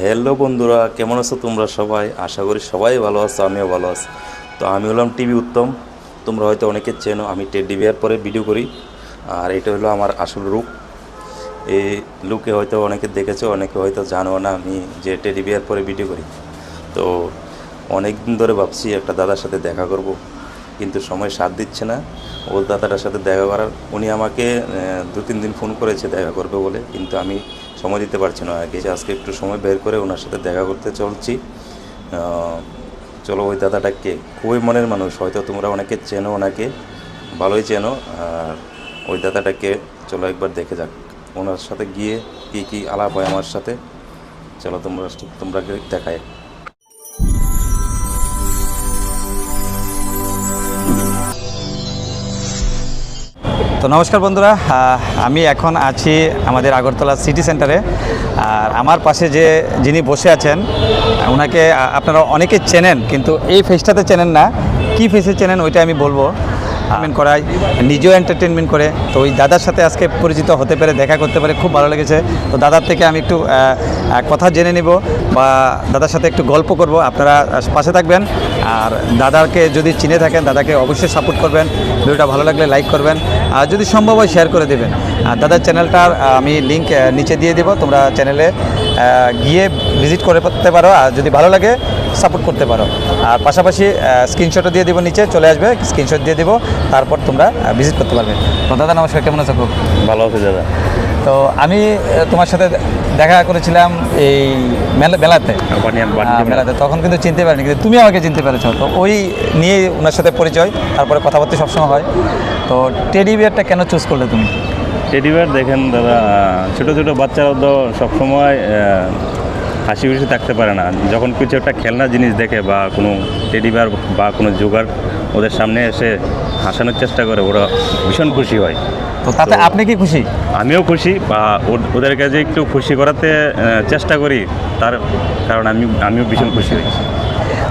Hello বন্ধুরা, কেমন আছো তোমরা সবাই? আশা করি সবাই ভালো আছো, আমিও ভালো আছি। তো আমি হলাম টিভি উত্তম। তোমরা হয়তো অনেকে চেনো, আমি টেডি বিয়ার পরে ভিডিও করি। আর এটা হলো আমার আসল রূপ। এই লুকে হয়তো অনেকে দেখেছ, অনেকে হয়তো জানো না, আমি যে টেডি বিয়ার পরে ভিডিও করি। তো অনেক দিন ধরে ভাবছি একটা দাদার সাথে দেখা করব। কিন্তু সময় সাথ দিচ্ছে না। ও দাদাটার সাথে দেখা করার, উনি আমাকে দু তিন দিন ফোন করেছে দেখা করবে বলে, কিন্তু আমি সময় দিতে পারছি না। আগে আজকে একটু সময় বের করে ওনার সাথে দেখা করতে চলছি। চলো ওই দাদাটাকে, খুবই মনের মানুষ, হয়তো তোমরা অনেকে চেনো, ওনাকে ভালোই চেনো, আর ওই দাদাটাকে চলো একবার দেখে যাক। ওনার সাথে গিয়ে কী কী আলাপ হয় আমার সাথে, চলো তোমরা তোমরা দেখায় তো নমস্কার বন্ধুরা আমি এখন আছি আমাদের আগরতলা সিটি সেন্টারে। আর আমার পাশে যে যিনি বসে আছেন ওনাকে আপনারা অনেকে চেনেন, কিন্তু এই ফেসটাতে চেনেন না। কি ফেসে চেনেন ওইটা আমি বলব। এন্টারটেনমেন্ট করায়, নিজেও এন্টারটেনমেন্ট করে। তো ওই দাদার সাথে আজকে পরিচিত হতে পেরে, দেখা করতে পারে খুব ভালো লেগেছে। তো দাদার থেকে আমি একটু কথা জেনে নেব বা দাদার সাথে একটু গল্প করব। আপনারা পাশে থাকবেন। আর দাদাকে যদি চিনে থাকেন, দাদাকে অবশ্যই সাপোর্ট করবেন। ভিডিওটা ভালো লাগলে লাইক করবেন। আর যদি সম্ভব হয় শেয়ার করে দেবেন। আর দাদার চ্যানেলটার আমি লিঙ্ক নিচে দিয়ে দেবো। তোমরা চ্যানেলে গিয়ে ভিজিট করে করতে পারো। আর যদি ভালো লাগে সাপোর্ট করতে পারো। আর পাশাপাশি স্ক্রিনশটও দিয়ে দেবো নিচে। চলে আসবে স্ক্রিনশট দিয়ে দেবো। তারপর তোমরা ভিজিট করতে পারবে। দাদা, নমস্কার। কেমন আছো খুব ভালো আছে দাদা। তো আমি তোমার সাথে দেখা করেছিলাম এই মেলা মেলাতে। মেলাতে। তখন কিন্তু চিনতে পারিনি কিন্তু তুমি আমাকে চিনতে পেরেছ। তো ওই নিয়ে ওনার সাথে পরিচয় তারপরে কথাবার্তা সবসময় হয়। তো টেডি বিয়ারটা কেন চুজ করলে তুমি? টেডিবার দেখেন দাদা ছোটো ছোটো বাচ্চারা তো সবসময় হাসি খুশি থাকতে পারে না। যখন কিছু একটা খেলনা জিনিস দেখে বা কোনো টেডিবার বা কোনো জোগাড় ওদের সামনে এসে হাসানোর চেষ্টা করে ওরা ভীষণ খুশি হয়। তো তাতে আপনি কি খুশি? আমিও খুশি বা ওদের কাছে একটু খুশি করাতে চেষ্টা করি তার কারণ আমি আমিও ভীষণ খুশি হই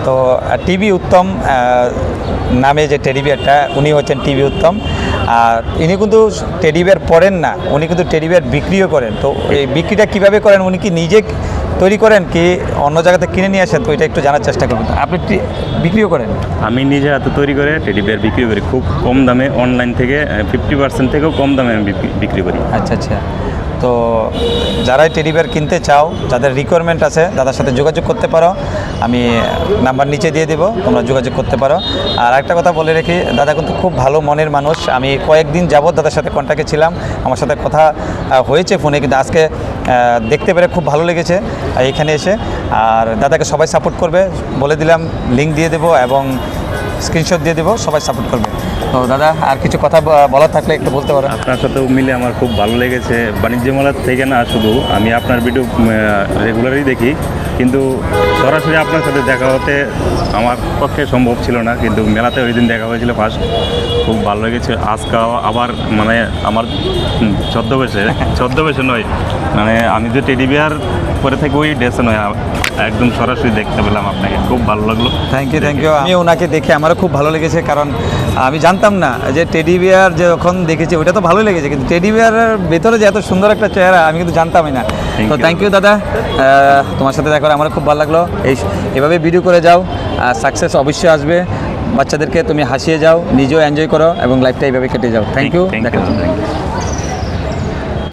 তো টিভি উত্তম নামে যে টেডি বিয়ারটা উনি হচ্ছেন টিভি উত্তম। আর ইনি কিন্তু টেডি বিয়ার পড়েন না উনি কিন্তু টেডি বিয়ার বিক্রিও করেন। তো এই বিক্রিটা কীভাবে করেন উনি কি নিজে তৈরি করেন কি অন্য জায়গাতে কিনে নিয়ে আসেন? তো এটা একটু জানার চেষ্টা করবেন। আপনি বিক্রিও করেন? আমি নিজে হাতে তৈরি করে টেডি বিয়ার বিক্রি করি। খুব কম দামে অনলাইন থেকে ফিফটি পার্সেন্ট থেকেও কম দামে আমি বিক্রি- বিক্রি করি। আচ্ছা আচ্ছা। তো যারাই টেডি বিয়ার কিনতে চাও, যাদের রিকোয়ারমেন্ট আছে, দাদার সাথে যোগাযোগ করতে পারো। আমি নাম্বার নিচে দিয়ে দেবো, তোমরা যোগাযোগ করতে পারো। আর একটা কথা বলে রেখি, দাদা কিন্তু খুব ভালো মনের মানুষ। আমি কয়েকদিন যাবৎ দাদার সাথে কন্ট্যাক্টে ছিলাম, আমার সাথে কথা হয়েছে ফোনে কিন্তু আজকে দেখতে পেরে খুব ভালো লেগেছে, এখানে এসে। আর দাদাকে সবাই সাপোর্ট করবে, বলে দিলাম লিঙ্ক দিয়ে দেবো এবং স্ক্রিনশট দিয়ে দেবো, সবাই সাপোর্ট করবে। তো দাদা, আর কিছু কথা বলা থাকলে একটু বলতে পারো আপনার সাথেও মিলে আমার খুব ভালো লেগেছে। বাণিজ্য মেলার থেকে না, শুধু আমি আপনার ভিডিও রেগুলারই দেখি। কিন্তু সরাসরি আপনার সাথে দেখা হতে আমার পক্ষে সম্ভব ছিল না কিন্তু মেলাতে ওই দিন দেখা হয়েছিল ফার্স্ট খুব ভালো লেগেছে। আজকে আবার মানে আমার ছদ্মবেশে ছদ্মবেশে নয় মানে আমি যে টেডি বিয়ার পরে থেকে ওই ড্রেসে নয় একদম সরাসরি দেখতে পেলাম আপনাকে। খুব ভালো লাগল। থ্যাংক ইউ থ্যাংক ইউ আমি ওনাকে দেখে আমারও খুব ভালো লেগেছে কারণ আমি জানতাম না যে টেডি বিয়ার যখন দেখেছি ওটা তো ভালো লেগেছে কিন্তু টেডি বিয়ারের ভেতরে যে এত সুন্দর একটা চেহারা আমি কিন্তু জানতামই না। তো থ্যাংক ইউ দাদা। তোমার সাথে দেখা করে আমার খুব ভালো লাগল। এই এভাবে ভিডিও করে যাও সাকসেস অবশ্যই আসবে। বাচ্চাদেরকে তুমি হাসিয়ে যাও নিজেও এনজয় করো এবং লাইফটা এইভাবে কেটে যাও। Thank you